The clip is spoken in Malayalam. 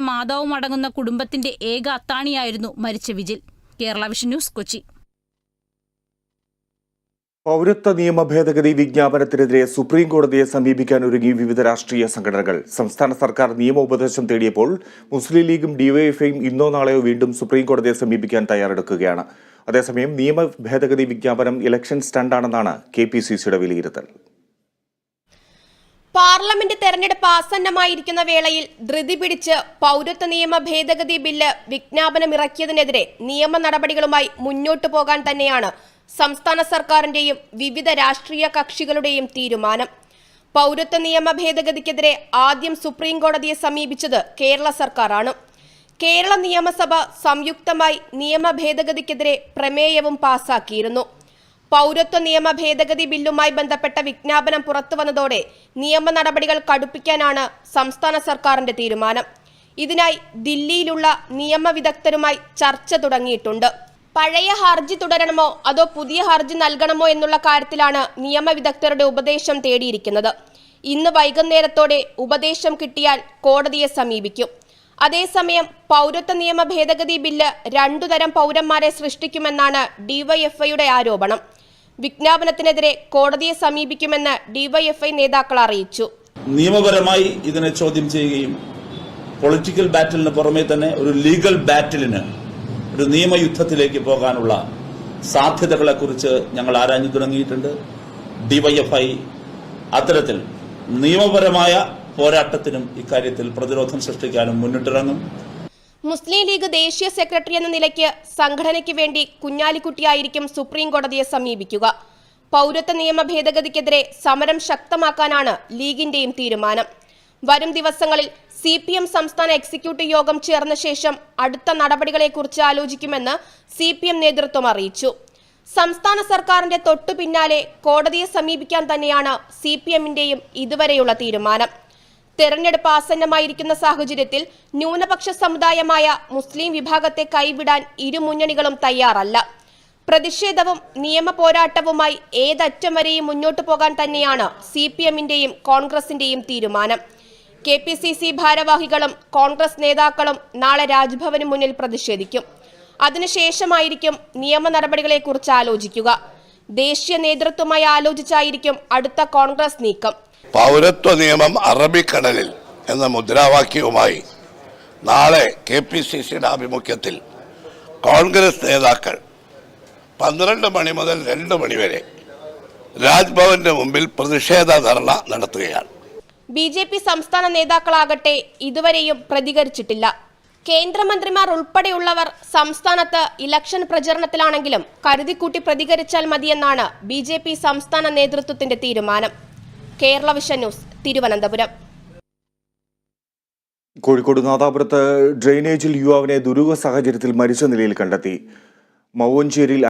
മാതാവും അടങ്ങുന്ന കുടുംബത്തിന്റെ ഏക അത്താണിയായിരുന്നു മരിച്ച vigil. Kerala vision news Kochi. പൗരത്വ നിയമ ഭേദഗതി വിജ്ഞാപനത്തിനെതിരെ സുപ്രീം കോടതിയെ സമീപിക്കാൻ ഒരുങ്ങി വിവിധ രാഷ്ട്രീയ സംഘടനകൾ. സംസ്ഥാന സർക്കാർ നിയമോപദേശം തേടിയപ്പോൾ മുസ്ലിം ലീഗും ഡിവൈഎഫ്ഐയും ഇന്നോ നാളെയോ വീണ്ടും സുപ്രീം കോടതിയെ സമീപിക്കാൻ തയ്യാറെടുക്കുകയാണ്. അതേസമയം നിയമ ഭേദഗതി വിജ്ഞാപനം ഇലക്ഷൻ സ്റ്റണ്ടാണെന്നാണ് കെ പി സി സിയുടെ വിലയിരുത്തൽ. പാർലമെന്റ് തെരഞ്ഞെടുപ്പ് ആസന്നമായിരിക്കുന്ന വേളയിൽ ധൃതി പിടിച്ച് പൗരത്വ നിയമ ഭേദഗതി ബില്ല് വിജ്ഞാപനമിറക്കിയതിനെതിരെ നിയമ നടപടികളുമായി മുന്നോട്ടു പോകാൻ തന്നെയാണ് സംസ്ഥാന സർക്കാരിന്റെയും വിവിധ രാഷ്ട്രീയ കക്ഷികളുടെയും തീരുമാനം. പൗരത്വ നിയമ ഭേദഗതിക്കെതിരെ ആദ്യം സുപ്രീം കോടതിയെ സമീപിച്ചത് കേരള സർക്കാരാണ്. കേരള നിയമസഭ സംയുക്തമായി നിയമ ഭേദഗതിക്കെതിരെ പ്രമേയവും പാസാക്കിയിരുന്നു. പൗരത്വ നിയമ ഭേദഗതി ബില്ലുമായി ബന്ധപ്പെട്ട വിജ്ഞാപനം പുറത്തുവന്നതോടെ നിയമ നടപടികൾ കടുപ്പിക്കാനാണ് സംസ്ഥാന സർക്കാരിന്റെ തീരുമാനം. ഇതിനായി ദില്ലിയിലുള്ള നിയമ വിദഗ്ധരുമായി ചർച്ച തുടങ്ങിയിട്ടുണ്ട്. പഴയ ഹർജി തുടരണമോ അതോ പുതിയ ഹർജി നൽകണമോ എന്നുള്ള കാര്യത്തിലാണ് നിയമവിദഗ്ധരുടെ ഉപദേശം തേടിയിരിക്കുന്നത്. ഇന്ന് വൈകുന്നേരത്തോടെ ഉപദേശം കിട്ടിയാൽ കോടതിയെ സമീപിക്കും. അതേസമയം പൗരത്വ നിയമ ഭേദഗതി ബില്ല് രണ്ടുതരം പൗരന്മാരെ സൃഷ്ടിക്കുമെന്നാണ് ഡിവൈഎഫ്ഐയുടെ ആരോപണം. വിജ്ഞാപനത്തിനെതിരെ കോടതിയെ സമീപിക്കുമെന്ന് ഡിവൈഎഫ്ഐ നേതാക്കൾ അറിയിച്ചു. നിയമപരമായി ഇതിനെ ചോദ്യം ചെയ്യുകയും പൊളിറ്റിക്കൽ ബാറ്റിലിന് പുറമെ തന്നെ ഒരു ലീഗൽ ബാറ്റിലിന് ഒരു നിയമയുദ്ധത്തിലേക്ക് പോകാനുള്ള സാധ്യതകളെ കുറിച്ച് ഞങ്ങൾ ആരാഞ്ഞു തുടങ്ങിയിട്ടുണ്ട്. ഡിവൈഎഫ്ഐ അത്തരത്തിൽ നിയമപരമായ പോരാട്ടത്തിനും ഇക്കാര്യത്തിൽ പ്രതിരോധം സൃഷ്ടിക്കാനും മുന്നിട്ടിറങ്ങും. മുസ്ലിം ലീഗ് ദേശീയ സെക്രട്ടറി എന്ന നിലയ്ക്ക് സംഘടനയ്ക്ക് വേണ്ടി കുഞ്ഞാലിക്കുട്ടിയായിരിക്കും സുപ്രീം കോടതിയെ സമീപിക്കുക. പൗരത്വ നിയമ ഭേദഗതിക്കെതിരെ സമരം ശക്തമാക്കാനാണ് ലീഗിന്റെയും തീരുമാനം. വരും ദിവസങ്ങളിൽ സി പി എം സംസ്ഥാന എക്സിക്യൂട്ടീവ് യോഗം ചേർന്ന ശേഷം അടുത്ത നടപടികളെക്കുറിച്ച് ആലോചിക്കുമെന്ന് സി പി എം നേതൃത്വം അറിയിച്ചു. സംസ്ഥാന സർക്കാരിന്റെ തൊട്ടു പിന്നാലെ കോടതിയെ സമീപിക്കാൻ തന്നെയാണ് സി പി എമ്മിന്റെയും ഇതുവരെയുള്ള തീരുമാനം. തെരഞ്ഞെടുപ്പ് ആസന്നമായിരിക്കുന്ന സാഹചര്യത്തിൽ ന്യൂനപക്ഷ സമുദായമായ മുസ്ലിം വിഭാഗത്തെ കൈവിടാൻ ഇരു മുന്നണികളും തയ്യാറല്ല. പ്രതിഷേധവും നിയമ പോരാട്ടവുമായി ഏതറ്റം വരെയും മുന്നോട്ടു പോകാൻ തന്നെയാണ് സി പി എമ്മിന്റെയും കോൺഗ്രസിന്റെയും തീരുമാനം. കെ പി സി സി ഭാരവാഹികളും കോൺഗ്രസ് നേതാക്കളും നാളെ രാജ്ഭവന് മുന്നിൽ പ്രതിഷേധിക്കും. അതിനുശേഷമായിരിക്കും നിയമ നടപടികളെക്കുറിച്ച് ആലോചിക്കുക. ദേശീയ നേതൃത്വമായി ആലോചിച്ചായിരിക്കും അടുത്ത കോൺഗ്രസ് നീക്കം. പൗരത്വ നിയമം അറബിക്കടലിൽ എന്ന മുദ്രാവാക്യവുമായി നാളെ കെ പി സി സിയുടെ ആഭിമുഖ്യത്തിൽ കോൺഗ്രസ് നേതാക്കൾ പന്ത്രണ്ട് മണി മുതൽ രണ്ട് മണിവരെ രാജ്ഭവന്റെ മുമ്പിൽ പ്രതിഷേധ ധർണ നടത്തുകയാണ്. ബി ജെ പി സംസ്ഥാന നേതാക്കളാകട്ടെ ഇതുവരെയും പ്രതികരിച്ചിട്ടില്ല. കേന്ദ്രമന്ത്രിമാർ ഉൾപ്പെടെയുള്ളവർ സംസ്ഥാനത്ത് ഇലക്ഷൻ പ്രചരണത്തിലാണെങ്കിലും കരുതിക്കൂട്ടി പ്രതികരിച്ചാൽ മതിയെന്നാണ് ബി സംസ്ഥാന നേതൃത്വത്തിന്റെ തീരുമാനം. Kerala vision news Thiruvananthapuram. Kozhikode നാദാപുരത്ത് ഡ്രെയിനേജിൽ യുവാവിനെ ദുരൂഹ സാഹചര്യത്തിൽ മരിച്ച നിലയിൽ കണ്ടെത്തി. മൗവഞ്ചേരിയിൽ